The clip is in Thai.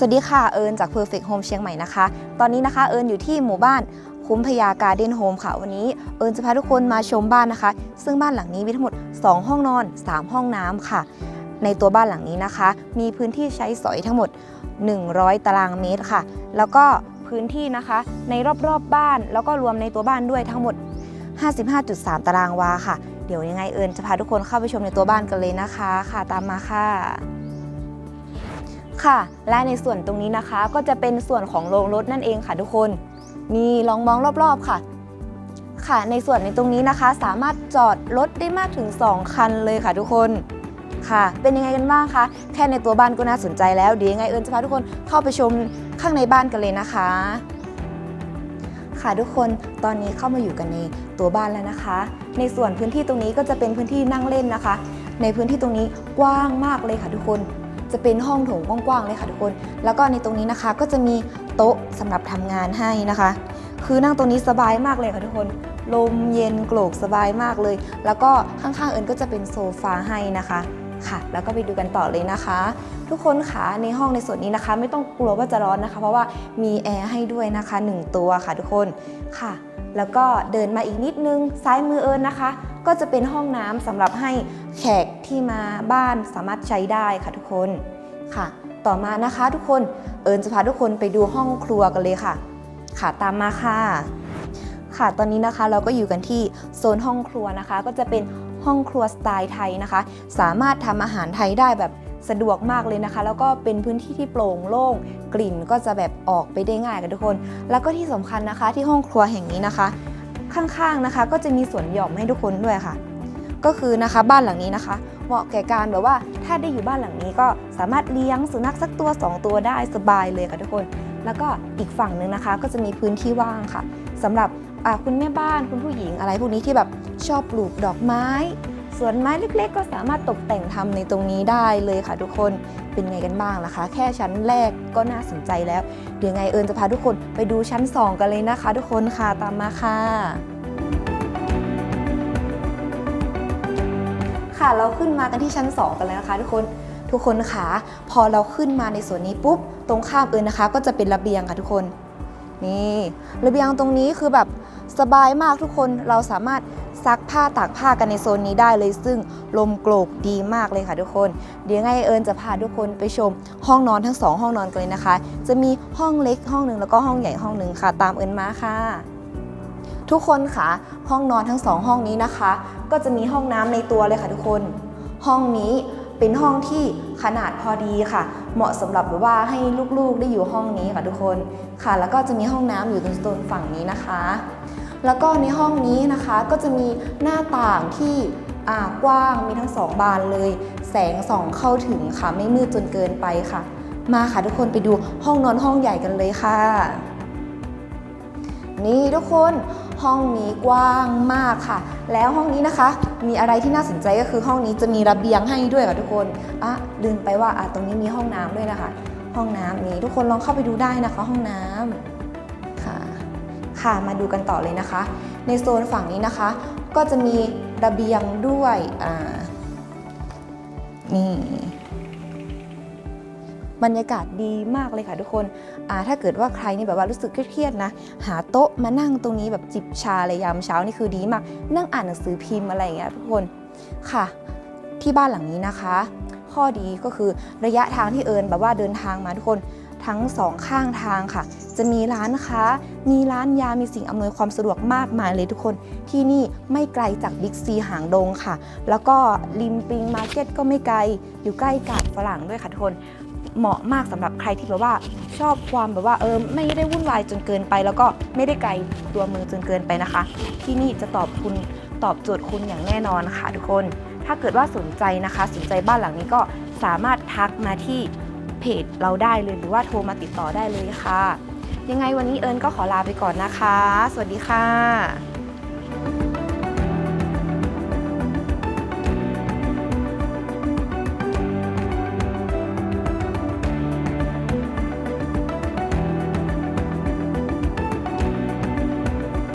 สวัสดีค่ะเอิญจาก Perfect Home เชียงใหม่นะคะ ตอนนี้นะคะเอิญอยู่ที่หมู่บ้านคุ้มพยาการ์เด้นโฮมค่ะ วันนี้เอิญจะพาทุกคนมาชมบ้านนะคะ ซึ่งบ้านหลังนี้มีทั้งหมด 2 ห้องนอน 3 ห้องน้ำค่ะ ในตัวบ้านหลังนี้นะคะ มีพื้นที่ใช้สอยทั้งหมด 100 ตารางเมตรค่ะ แล้วก็พื้นที่นะคะ ในรอบๆบบ้าน แล้วก็รวมในตัวบ้านด้วยทั้งหมด 55.3 ตารางวาค่ะ เดี๋ยวยังไงเอิญจะพาทุกคนเข้าไปชมในตัวบ้านกันเลยนะคะ ค่ะตามมาค่ะ ค่ะ และในส่วนตรงนี้นะคะ ก็จะเป็นส่วนของโรงรถนั่นเองค่ะทุกคน นี่ลองมองรอบๆค่ะ ค่ะในส่วนในตรงนี้นะคะ สามารถจอดรถได้มากถึง 2 คันเลยค่ะทุกคนค่ะ เป็นยังไงกันบ้างคะแค่ในตัวบ้านก็น่าสนใจแล้วเดี๋ยวยังไงเอิญจะพาทุกคนเข้าไปชมข้างในบ้านกันเลยนะคะ ค่ะทุกคนตอนนี้เข้ามาอยู่กันในตัวบ้านแล้วนะคะ ในส่วนพื้นที่ตรงนี้ก็จะเป็นพื้นที่นั่งเล่นนะคะ ในพื้นที่ตรงนี้กว้างมากเลยค่ะทุกคน จะเป็นห้องโถงกว้างๆเลยค่ะทุกคน แล้วก็ในตรงนี้นะคะก็จะมีโต๊ะสำหรับทำงานให้นะคะ คือนั่งตรงนี้สบายมากเลยค่ะทุกคน ลมเย็นโกรกสบายมากเลย แล้วก็ข้างๆเอิญก็จะเป็นโซฟาให้นะคะค่ะ แล้วก็ไปดูกันต่อเลยนะคะ ทุกคนค่ะในห้องในส่วนนี้นะคะ ไม่ต้องกลัวว่าจะร้อนนะคะ เพราะว่ามีแอร์ให้ด้วยนะคะ 1 ตัวค่ะทุกคนค่ะ แล้วก็เดินมาอีกนิดนึงซ้ายมือเอิญนะคะ ก็จะเป็นห้องน้ำสำหรับให้แขกที่มาบ้านสามารถใช้ได้ค่ะทุกคนค่ะ ต่อมานะคะทุกคนเอิญจะพาทุกคนไปดูห้องครัวกันเลยค่ะ ค่ะตามมาค่ะค่ะตอนนี้นะคะเราก็อยู่กันที่โซนห้องครัวนะคะ ก็จะเป็นห้องครัวสไตล์ไทยนะคะ สามารถทำอาหารไทยได้แบบ สะดวกมากเลยนะคะ แล้วก็เป็นพื้นที่ที่โปร่งโล่งกลิ่นก็จะแบบออกไปได้ง่ายกันทุกคน แล้วก็ที่สำคัญนะคะที่ห้องครัวแห่งนี้นะคะ ข้างๆนะคะ ก็จะมีสวนหย่อมให้ทุกคนด้วยค่ะ ก็คือนะคะบ้านหลังนี้นะคะ เหมาะแก่การแบบว่าถ้าได้อยู่บ้านหลังนี้ก็สามารถเลี้ยงสุนัขสักตัว 2 ตัวได้สบายเลยค่ะทุกคน แล้วก็อีกฝั่งหนึ่งนะคะ ก็จะมีพื้นที่ว่างค่ะสำหรับคุณแม่บ้านคุณผู้หญิงอะไรพวกนี้ที่แบบชอบปลูกดอกไม้ สวนไม้เล็กๆ ก็สามารถตกแต่งทำในตรงนี้ได้เลยค่ะทุกคนเป็นไงกันบ้างนะคะ แค่ชั้นแรกก็น่าสนใจแล้ว เดี๋ยวไงเอิญจะพาทุกคนไปดูชั้น 2 กันเลยนะคะ ทุกคนค่ะตามมาค่ะค่ะเราขึ้นมากันที่ชั้น 2 กันแล้วนะคะ ทุกคนทุกคนค่ะพอเราขึ้นมาในส่วนนี้ปุ๊บตรงข้ามเอิญนะคะ ก็จะเป็นระเบียงค่ะทุกคนนี่ระเบียงตรงนี้คือแบบสบายมากทุกคนเราสามารถ ซักผ้าตากผ้ากันในโซนนี้ได้เลย ซึ่งลมโกรกดีมากเลยค่ะทุกคน เดี๋ยวไงเอิญจะพาทุกคนไปชมห้องนอนทั้งสองห้องนอนกันเลยนะคะ จะมีห้องเล็กห้องหนึ่งแล้วก็ห้องใหญ่ห้องหนึ่งค่ะ ตามเอิญมาค่ะ ทุกคนค่ะ ห้องนอนทั้งสองห้องนี้นะคะ ก็จะมีห้องน้ำในตัวเลยค่ะทุกคน ห้องนี้เป็นห้องที่ขนาดพอดีค่ะ เหมาะสำหรับแบบว่าให้ลูกๆได้อยู่ห้องนี้ค่ะทุกคนค่ะ แล้วก็จะมีห้องน้ำอยู่ตรงโซนฝั่งนี้นะคะ แล้วก็ในห้องนี้นะคะก็จะมีหน้าต่างที่กว้างมีทั้งสองบานเลย แสงส่องเข้าถึงค่ะไม่มืดจนเกินไปค่ะ มาค่ะทุกคนไปดูห้องนอนห้องใหญ่กันเลยค่ะ นี่ทุกคนห้องนี้กว้างมากค่ะ แล้วห้องนี้นะคะ มีอะไรที่น่าสนใจก็คือห้องนี้จะมีระเบียงให้ด้วยค่ะทุกคนอะลืมไปว่าอะตรงนี้มีห้องน้ำด้วยนะคะ ห้องน้ำนี้ทุกคนลองเข้าไปดูได้นะคะ ห้องน้ำค่ะ ค่ะมาดูกันต่อเลยนะคะ ในโซนฝั่งนี้นะคะ ก็จะมีระเบียงด้วยนี่บรรยากาศดีมากเลยค่ะทุกคนถ้าเกิดว่าใครนี่แบบว่ารู้สึกเครียดๆนะ หาโต๊ะมานั่งตรงนี้แบบจิบชาเลยยามเช้านี่คือดีมาก นั่งอ่านหนังสือพิมพ์อะไรอย่างเงี้ยทุกคนค่ะ ที่บ้านหลังนี้นะคะ ข้อดีก็คือระยะทางที่เอิญแบบว่าเดินทางมาทุกคนทั้งสองข้างทางค่ะ จะมีร้านค้า มีร้านยา มีสิ่งอำนวยความสะดวกมากมายเลยทุกคน ที่นี่ไม่ไกลจากบิ๊กซีหางดงค่ะ แล้วก็ริมปิงมาร์เก็ตก็ไม่ไกล อยู่ใกล้กาดฝรั่งด้วยค่ะทุกคน เหมาะมากสำหรับใครที่แบบว่าชอบความแบบว่าเออไม่ได้วุ่นวายจนเกินไป แล้วก็ไม่ได้ไกลตัวเมืองจนเกินไปนะคะ ที่นี่จะตอบคุณตอบโจทย์คุณอย่างแน่นอนค่ะทุกคน ถ้าเกิดว่าสนใจนะคะ สนใจบ้านหลังนี้ก็สามารถทักมาที่เพจเราได้เลยหรือว่าโทรมาติดต่อได้เลยค่ะ ยังไงวันนี้เอิญก็ขอลาไปก่อนนะคะ สวัสดีค่ะ